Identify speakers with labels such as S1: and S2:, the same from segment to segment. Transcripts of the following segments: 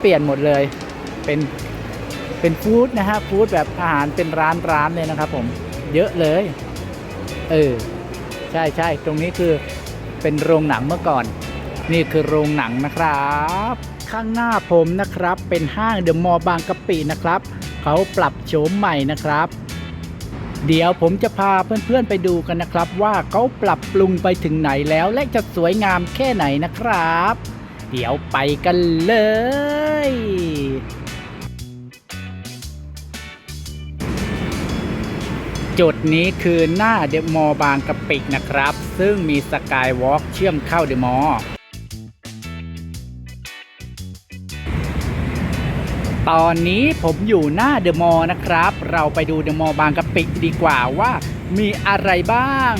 S1: เปลี่ยนหมดเลย เป็น เป็นฟู้ดนะฮะ ฟู้ดแบบอาหารเป็นร้านร้านเลยนะครับผม เยอะเลย เออ ใช่ใช่ ตรงนี้คือเป็นโรงหนังเมื่อก่อน นี่คือโรงหนังนะครับ ข้างหน้าผมนะครับ เป็นห้างเดอะมอลล์บางกะปินะครับ เขาปรับโฉมใหม่นะครับ เดี๋ยวผมจะพาเพื่อนๆไปดูกันนะครับ ว่าเขาปรับปรุงไปถึงไหนแล้วและจะสวยงามแค่ไหนนะครับ เดี๋ยวไปกันเลย จุดนี้คือหน้าเดอะมอลล์บางกะปินะครับ ซึ่งมีสกายวอล์กเชื่อมเข้าเดอะมอลล์ตอนนี้ผมอยู่หน้าเดอะมอลล์นะครับ เราไปดูเดอะมอลล์บางกะปิดีกว่าว่ามีอะไรบ้าง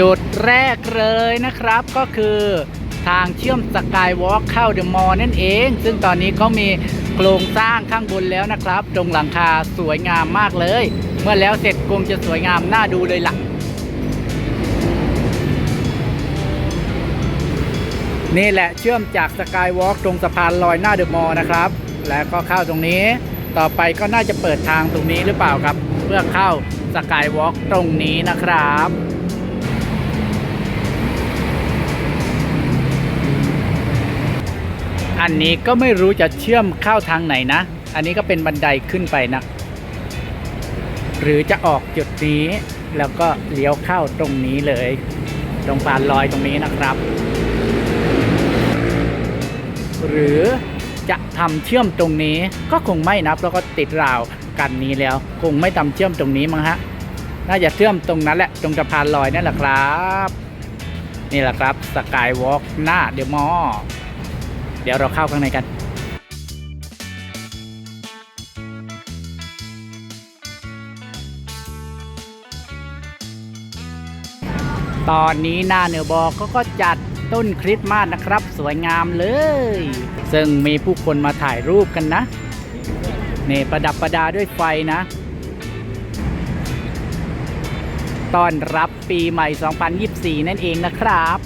S1: จุดแรกเลยนะครับก็คือทางเชื่อมสกายวอล์กเข้าเดอะมอลล์นั่นเอง ซึ่งตอนนี้เขามีโครงสร้างข้างบนแล้วนะครับ ตรงหลังคาสวยงามมากเลย เมื่อแล้วเสร็จคงจะสวยงามน่าดูเลยล่ะ นี่แหละเชื่อมจากสกายวอล์กตรงสะพานลอยหน้าเดอะมอลล์นะครับ แล้วก็เข้าตรงนี้ ต่อไปก็น่าจะเปิดทางตรงนี้หรือเปล่าครับ เพื่อเข้าสกายวอล์กตรงนี้นะครับ อันนี้ก็ไม่รู้จะเชื่อมเข้าทางไหนนะ อันนี้ก็เป็นบันไดขึ้นไปนะ หรือจะออกจุดนี้ แล้วก็เลี้ยวเข้าตรงนี้เลย ตรงปานลอยตรงนี้นะครับ หรือจะทำเชื่อมตรงนี้ก็คงไม่นับแล้วก็ติดราวกันนี้แล้ว คงไม่ทำเชื่อมตรงนี้มั้งฮะน่าจะเชื่อมตรงนั้นแหละตรงสะพานลอยนั่นแหละครับ นี่แหละครับสกายวอล์กหน้าเดอะมอลล์ เดี๋ยวเราเข้าข้างในกันตอนนี้หน้าเนอบอกเขาก็จัดต้นคริสต์มาสนะครับ สวยงามเลย ซึ่งมีผู้คนมาถ่ายรูปกันนะนี่ประดับประดาด้วยไฟนะต้อนรับปีใหม่ 2024 นั่นเองนะครับ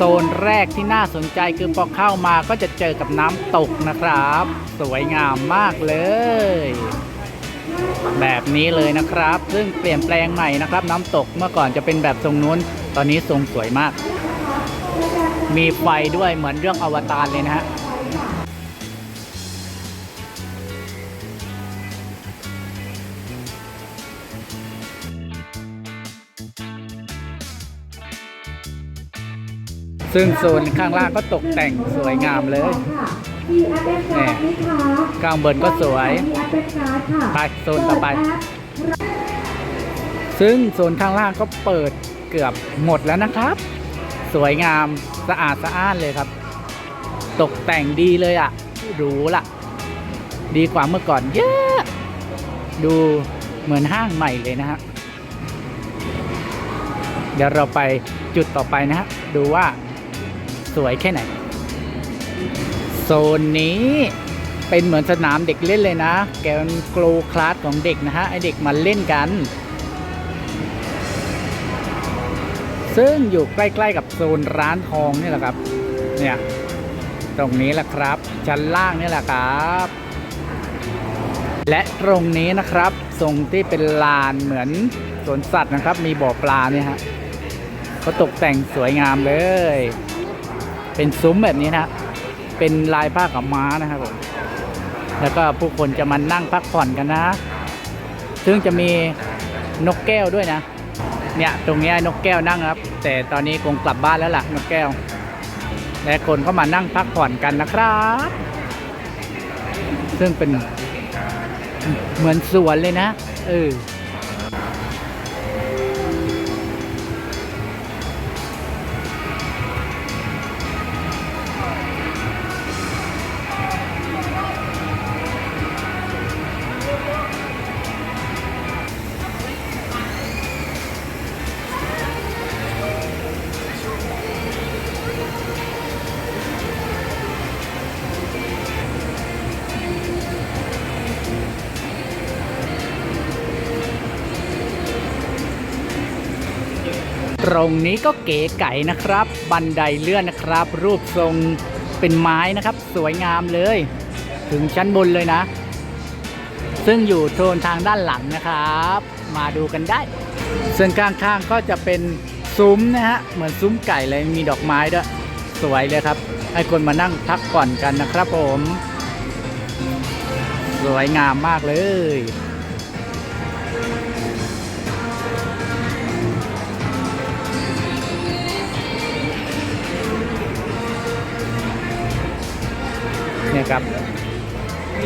S1: ซนแรกที่น่าสนใจคือพอเข้ามาก็จะเจอกับน้ำตกนะครับ สวยงามมากเลย แบบนี้เลยนะครับ ซึ่งเปลี่ยนแปลงใหม่นะครับ น้ำตกเมื่อก่อนจะเป็นแบบทรงนู้น ตอนนี้ทรงสวยมาก มีไฟด้วยเหมือนเรื่องอวตารเลยนะฮะ ซึ่งโซนข้างล่างก็ตกแต่งสวยงามเลยนี่กลางบนก็สวยไปโซนต่อไป ซึ่งโซนข้างล่างก็เปิดเกือบหมดแล้วนะครับ สวยงามสะอาดสะอ้านเลยครับ ตกแต่งดีเลยอะ่ะหรูละดีกว่าเมื่อก่อนเยอะ ดูเหมือนห้างใหม่เลยนะฮะเดี๋ยวเราไปจุดต่อไปนะฮะดูว่า สวยแค่ไหน โซนนี้เป็นเหมือนสนามเด็กเล่นเลยนะ แกนโกลคลาสของเด็กนะฮะ ไอเด็กมาเล่นกัน ซึ่งอยู่ใกล้ๆกับโซนร้านทองนี่แหละครับ เนี่ย ตรงนี้แหละครับ ชั้นล่างนี่แหละครับ และตรงนี้นะครับทรงที่เป็นลานเหมือนสวนสัตว์นะครับ มีบ่อปลาเนี่ยฮะเขาตกแต่งสวยงามเลย เป็นซุ้มแบบนี้นะเป็นลายผ้ากับม้านะครับผมแล้วก็ผู้คนจะมานั่งพักผ่อนกันนะ ซึ่งจะมีนกแก้วด้วยนะ เนี่ยตรงนี้นกแก้วนั่งครับ แต่ตอนนี้คงกลับบ้านแล้วล่ะนกแก้ว และคนก็มานั่งพักผ่อนกันนะครับ ซึ่งเป็นเหมือนสวนเลยนะเออ รงนี้ก็เก๋ไก่นะครับ บันไดเลื่อนนะครับ รูปทรงเป็นไม้นะครับ สวยงามเลย ถึงชั้นบนเลยนะ ซึ่งอยู่โซนทางด้านหลังนะครับ มาดูกันได้ ส่วนข้างๆก็จะเป็นซุ้มนะฮะ เหมือนซุ้มไก่เลยมีดอกไม้ด้วย สวยเลยครับ ให้คนมานั่งพักผ่อนกันนะครับผม สวยงามมากเลย เนี่ยครับ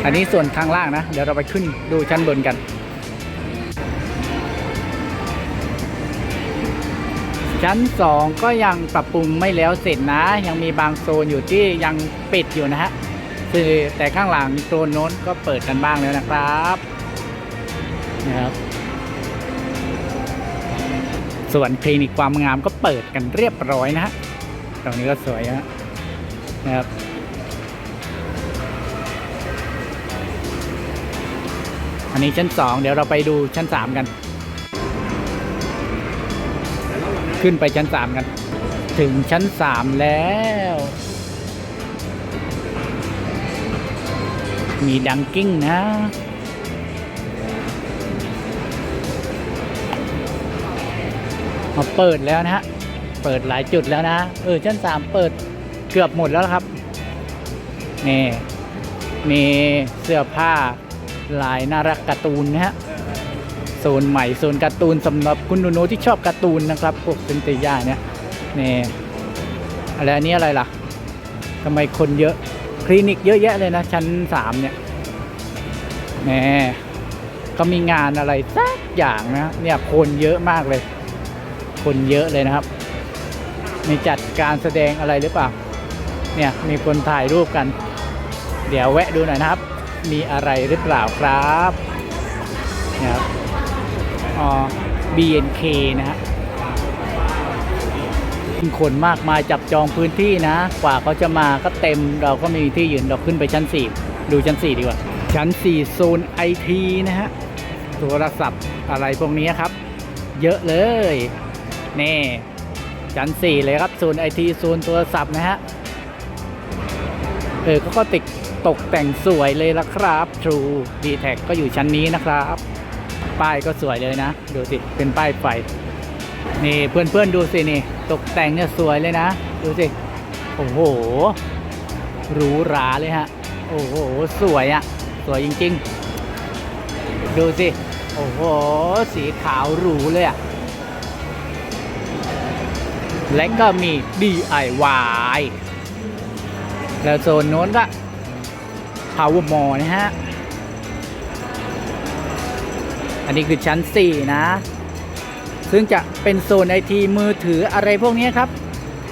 S1: อันนี้ส่วนข้างล่างนะ เดี๋ยวเราไปขึ้นดูชั้นบนกัน ชั้น 2 ก็ยังปรับปรุงไม่แล้วเสร็จนะ ยังมีบางโซนอยู่ที่ยังปิดอยู่นะฮะคือแต่ข้างหลังโซนโน้นก็เปิดกันบ้างแล้วนะครับนะครับส่วนคลินิกความงามก็เปิดกันเรียบร้อยนะฮะตรงนี้ก็สวยนะนะครับ อันนี้ชั้น 2 เดี๋ยวเราไปดูชั้น 3 กัน ขึ้นไปชั้น 3 กัน ถึงชั้น 3 แล้ว มีดังกิ้งนะมาเปิดแล้วนะฮะ เปิดหลายจุดแล้วนะ เออ ชั้น 3 เปิดเกือบหมดแล้วครับ นี่ มีเสื้อผ้า ลายน่ารักการ์ตูนนะฮะโซนใหม่โซนการ์ตูนสำหรับคุณหนูๆที่ชอบการ์ตูนนะครับพวกเป็นเตย่าเนี่ยนี่อะไรอันนี้อะไรล่ะทำไมคนเยอะคลินิกเยอะแยะเลยนะ ชั้นสามเนี่ยนี่ก็มีงานอะไรสักอย่างนะเนี่ยคนเยอะมากเลย คนเยอะเลยนะครับมีจัดการแสดงอะไรหรือเปล่า เนี่ยมีคนถ่ายรูปกัน เดี๋ยวแวะดูหน่อยนะครับ มีอะไรหรือเปล่าครับเนี่ยครับอ๋อ BNK นะฮะคนมากมายจับจองพื้นที่นะ กว่าเขาจะมาก็เต็มเราก็ไม่มีที่ยืนเราขึ้นไปชั้น 4 ดูชั้น 4 ดีกว่า ชั้น 4 โซนไอทีนะฮะโทรศัพท์อะไรพวกนี้ครับ เยอะเลยนี่ชั้น 4 เลยครับโซนไอทีโซนโทรศัพท์นะฮะเออเขาก็ติด ตกแต่งสวยเลยละครับ True d t แทก็อยู่ชั้นนี้นะครับ ป้ายก็สวยเลยนะ ดูสิ เป็นป้ายไฟ นี่เพื่อนๆดูสินี่ ตกแต่งเนี่ยสวยเลยนะ ดูสิ โอ้โหหรูหราเลยฮะ โอ้โห สวยอะ่ะ สวยจริงๆ ดูสิ โอ้โห สีขาวหรูเลยอะ่ะ และก็มี DIY แล้วโซนโน้นก็ Power Mall นะฮะ อันนี้คือชั้น 4 นะ ซึ่งจะเป็นโซนไอทีมือถืออะไรพวกนี้ครับ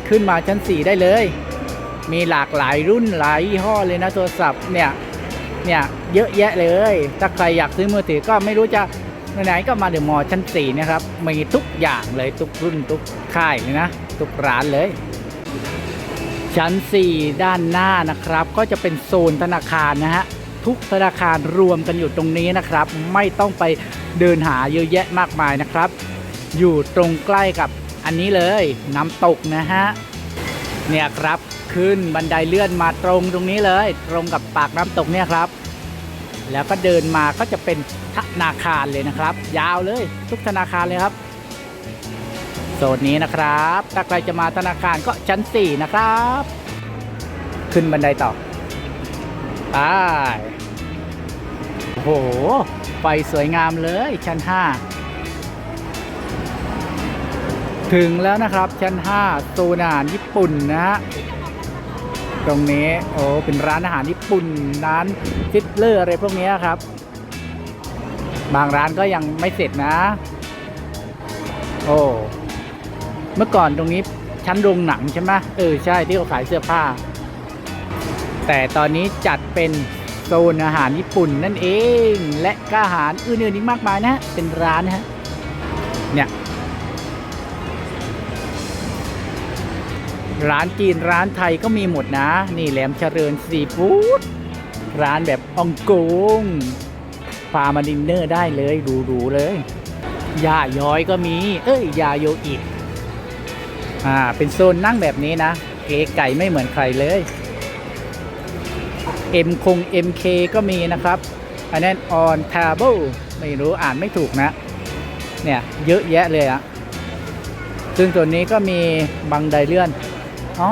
S1: ขึ้นมาชั้น 4 ได้เลย มีหลากหลายรุ่นหลายยี่ห้อเลยนะโทรศัพท์เนี่ย เนี่ยเยอะแยะเลย ถ้าใครอยากซื้อมือถือก็ไม่รู้จะไหนก็มาเดอะมอลชั้น4นะครับ มีทุกอย่างเลยทุกรุ่นทุกค่ายเลยนะ ทุกร้านเลย ชั้น 4 ด้านหน้านะครับ ก็จะเป็นโซนธนาคารนะฮะทุกธนาคารรวมกันอยู่ตรงนี้นะครับ ไม่ต้องไปเดินหาเยอะแยะมากมายนะครับ อยู่ตรงใกล้กับอันนี้เลยน้ำตกนะฮะเนี่ยครับขึ้นบันไดเลื่อนมาตรงตรงนี้เลย ตรงกับปากน้ำตกเนี่ยครับ แล้วก็เดินมาก็จะเป็นธนาคารเลยนะครับ ยาวเลย ทุกธนาคารเลยครับ ซนนี้นะครับ ถ้าใครจะมาธนาคารก็ชั้น 4 นะครับ ขึ้นบันไดต่อไปโอ้โห ไฟสวยงามเลยชั้น 5 ถึงแล้วนะครับชั้น5โซนอาหารญี่ปุ่นนะฮะตรงนี้ โอ้เป็นร้านอาหารญี่ปุ่นร้านฟิตเลอร์อะไรพวกนี้ครับ บางร้านก็ยังไม่เสร็จนะ โอ้ เมื่อก่อนตรงนี้ชั้นโรงหนังใช่ไหมเออใช่ที่เขาขายเสื้อผ้า แต่ตอนนี้จัดเป็นโซนอาหารญี่ปุ่นนั่นเอง และก็อาหารอื่นๆอีกมากมายนะเป็นร้านนะฮะเนี่ยร้านจีนร้านไทยก็มีหมดนะ นี่แหลมเจริญซีฟู้ดร้านแบบองกงพามาดินเนอร์ได้เลยดูๆเลยยาย้อยก็มี เอ้ยยาโยอิ อ่า เป็นโซนนั่งแบบนี้นะ เก๋ไก่ไม่เหมือนใครเลย M คง MK ก็มีนะครับ อันนั้น on table ไม่รู้อ่านไม่ถูกนะ เนี่ย เยอะแยะเลยอะซึ่งตัวนี้ก็มีบังไดเลื่อน อ๋อ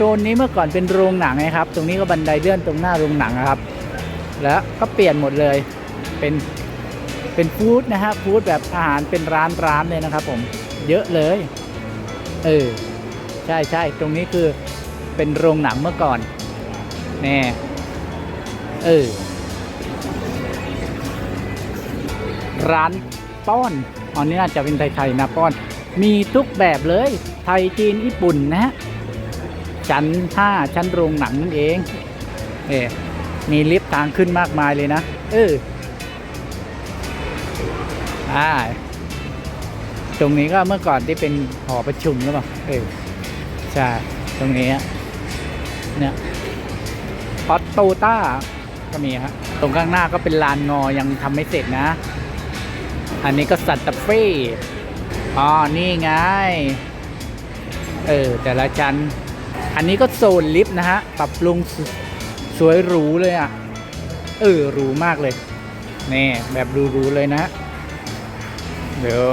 S1: ตัวนี้เมื่อก่อนเป็นโรงหนังนะครับ ตรงนี้ก็บันไดเลื่อนตรงหน้าโรงหนังนะครับ แล้วก็เปลี่ยนหมดเลย เป็นเป็นฟู้ดนะฮะ ฟู้ดแบบอาหารเป็นร้านร้านเลยนะครับผม เยอะเลย เออ ใช่ใช่ตรงนี้คือเป็นโรงหนังเมื่อก่อนแน่เออ ร้านป้อนอันนี้น่าจะเป็นไทยๆนะป้อน มีทุกแบบเลย ไทยจีนญี่ปุ่นนะฮะชั้นห้าชั้นโรงหนังนั่นเองเออมีลิฟต์ทางขึ้นมากมายเลยนะ เอออ่า ตรงนี้ก็เมื่อก่อนที่เป็นหอประชุมหรือเปล่าเออใช่ตรงนี้เนี่ยออตโตต้าก็มีฮะตรงข้างหน้าก็เป็นลานงอยังทำไม่เสร็จนะ อันนี้ก็สันตาเฟ่อ๋อนี่ไง เออ แต่ละชั้นอันนี้ก็โซนลิฟต์นะฮะ ปรับปรุงสสวยหรูเลยอะ เออหรูมากเลย นี่ แบบหรูๆเลยนะเดี๋ยว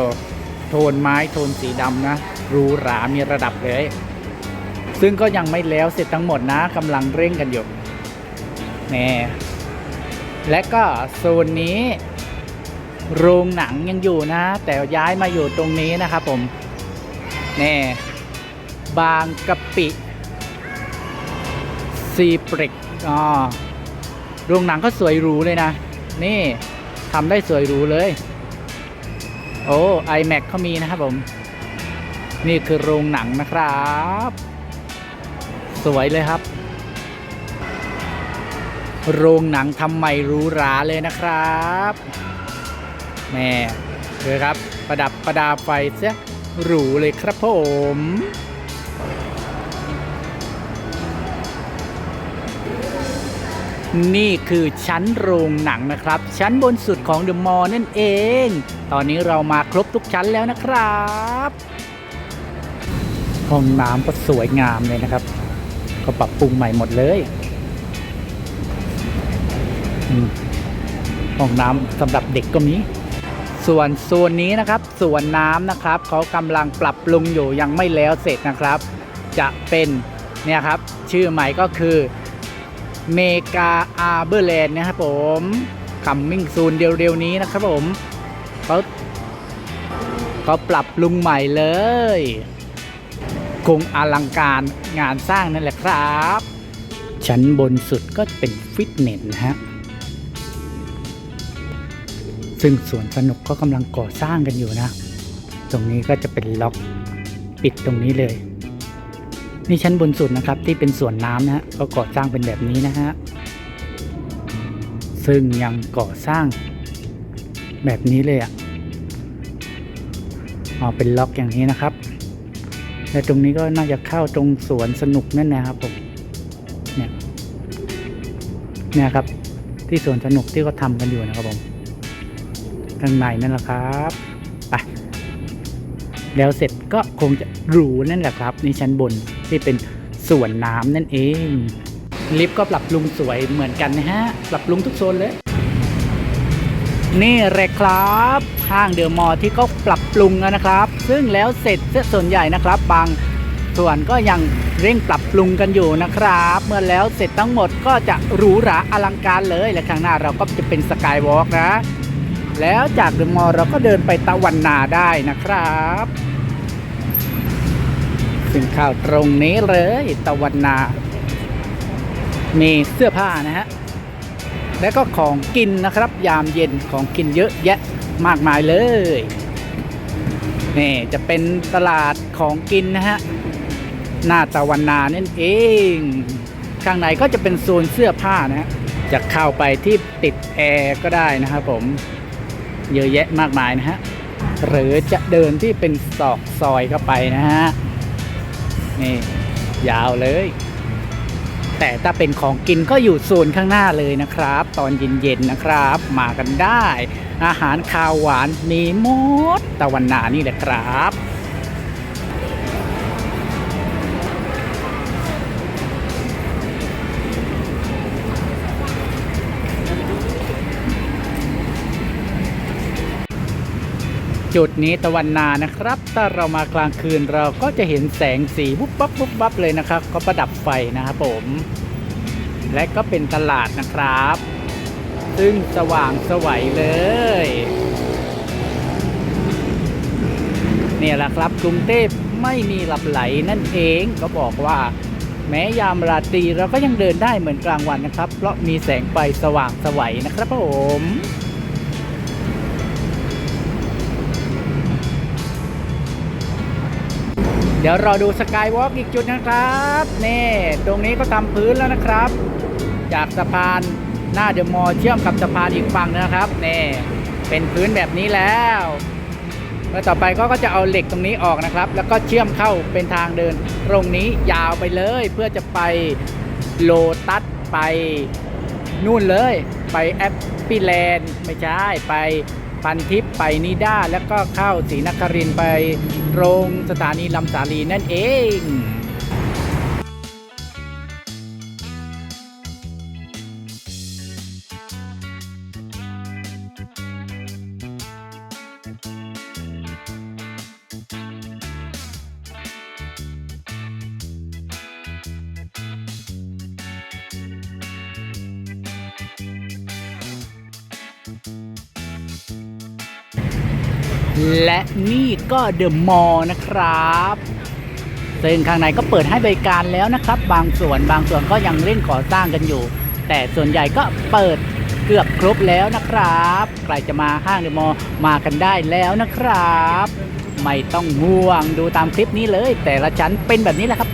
S1: โทนไม้โทนสีดำนะหรูหรามีระดับเลย ซึ่งก็ยังไม่แล้วเสร็จทั้งหมดนะกำลังเร่งกันอยู่นี่และก็โซนนี้ โรงหนังยังอยู่นะ แต่ย้ายมาอยู่ตรงนี้นะครับผมนี่บางกะปิซีปริกอ๋อโรงหนังก็สวยหรูเลยนะ นี่ทำได้สวยหรูเลย โอ้ iMac เขามีนะครับผม นี่คือโรงหนังนะครับ สวยเลยครับ โรงหนังทำใหม่หรูหราเลยนะครับแม่เลยครับ ประดับประดาไฟเสียหรูเลยครับผม นี่คือชั้นโรงหนังนะครับ ชั้นบนสุดของเดอะมอลล์นั่นเอง ตอนนี้เรามาครบทุกชั้นแล้วนะครับ ห้องน้ำก็สวยงามเลยนะครับ ก็ปรับปรุงใหม่หมดเลยห้องน้ำสำหรับเด็กก็มี ส่วนโซนนี้นะครับส่วนน้ำนะครับเขากำลังปรับปรุงอยู่ยังไม่แล้วเสร็จนะครับ จะเป็นเนี่ยครับชื่อใหม่ก็คือ เมกาอาร์เบอร์แลนด์นะครับผมคัมมิ่งซูนเร็วๆนี้นะครับผมเขาเขาปรับปรุงใหม่เลยคงอลังการงานสร้างนั่นแหละครับ ชั้นบนสุดก็เป็นฟิตเนสนะฮะ ซึ่งสวนสนุกก็กำลังก่อสร้างกันอยู่นะ ตรงนี้ก็จะเป็นล็อกปิดตรงนี้เลย นี่ชั้นบนสุดนะครับที่เป็นสวนน้ำนะฮะก็ก่อสร้างเป็นแบบนี้นะฮะซึ่งยังก่อสร้างแบบนี้เลยอะ่ะอ๋อเป็นล็อกอย่างนี้นะครับ และตรงนี้ก็น่าจะเข้าตรงสวนสนุกนั่นนะครับผมเนี่ยเนี่ยครับที่สวนสนุกที่เขาทำกันอยู่นะครับผมข้างในนั่นแหละครับไปแล้วเสร็จก็คงจะหรูนั่นแหละครับในชั้นบน ที่เป็นส่วนน้ำนั่นเอง ลิฟต์ก็ปรับปรุงสวยเหมือนกันนะฮะ ปรับปรุงทุกโซนเลย นี่เลยครับห้างเดอะมอลล์ที่เขาปรับปรุงแล้วนะครับ ซึ่งแล้วเสร็จส่วนใหญ่นะครับ บางส่วนก็ยังเร่งปรับปรุงกันอยู่นะครับ เมื่อแล้วเสร็จทั้งหมดก็จะหรูหราอลังการเลยและข้างหน้าเราก็จะเป็นสกายวอล์กนะ แล้วจากเดอะมอลล์เราก็เดินไปตะวันนาได้นะครับึงข้าวตรงนี้เลย ตะวันนา มีเสื้อผ้านะฮะ และก็ของกินนะครับ ยามเย็นของกินเยอะแยะมากมายเลย นี่จะเป็นตลาดของกินนะฮะ หน้าตะวันนานั่นเอง ข้างในก็จะเป็นโซนเสื้อผ้านะฮะจะเข้าไปที่ติดแอร์ก็ได้นะครับผม เยอะแยะมากมายนะฮะ หรือจะเดินที่เป็นซอกซอยเข้าไปนะฮะ นี่ยาวเลย แต่ถ้าเป็นของกินก็อยู่โซนข้างหน้าเลยนะครับ ตอนเย็นๆนะครับ มากันได้ อาหารคาวหวานมีหมดตะวันนานี่แหละครับ จุดนี้ตะวันนานะครับ ถ้าเรามากลางคืนเราก็จะเห็นแสงสีวุบวับวุบวับเลยนะครับ ก็ประดับไฟนะครับผม และก็เป็นตลาดนะครับ ซึ่งสว่างสวัยเลยเนี่ยแหละครับกรุงเทพไม่มีหลับไหลนั่นเองก็บอกว่าแม้ยามราตรีเราก็ยังเดินได้เหมือนกลางวันนะครับ เพราะมีแสงไฟสว่างสวัยนะครับผม เดี๋ยวรอดูสกายวอล์กอีกจุดนะครับ นี่ ตรงนี้ก็ทำพื้นแล้วนะครับ จากสะพานหน้าเดอะมอลล์เชื่อมกับสะพานอีกฝั่งนะครับนี่เป็นพื้นแบบนี้แล้วแล้วต่อไปก็ก็จะเอาเหล็กตรงนี้ออกนะครับ แล้วก็เชื่อมเข้าเป็นทางเดิน ตรงนี้ยาวไปเลย เพื่อจะไปโลตัสไปนู่นเลย ไปแอปปี้แลนด์ไม่ใช่ไป พันทิปไปนิด้าแล้วก็เข้าศรีนครินไปโรงสถานีลำสาลีนั่นเอง และนี่ก็เดอะมอลล์นะครับซึ่งข้างในก็เปิดให้บริการแล้วนะครับ บางส่วนบางส่วนก็ยังเล่นก่อสร้างกันอยู่ แต่ส่วนใหญ่ก็เปิดเกือบครบแล้วนะครับใครจะมาห้างเดอะมอลล์มากันได้แล้วนะครับ ไม่ต้องห่วงดูตามคลิปนี้เลย แต่ละชั้นเป็นแบบนี้แหละครับ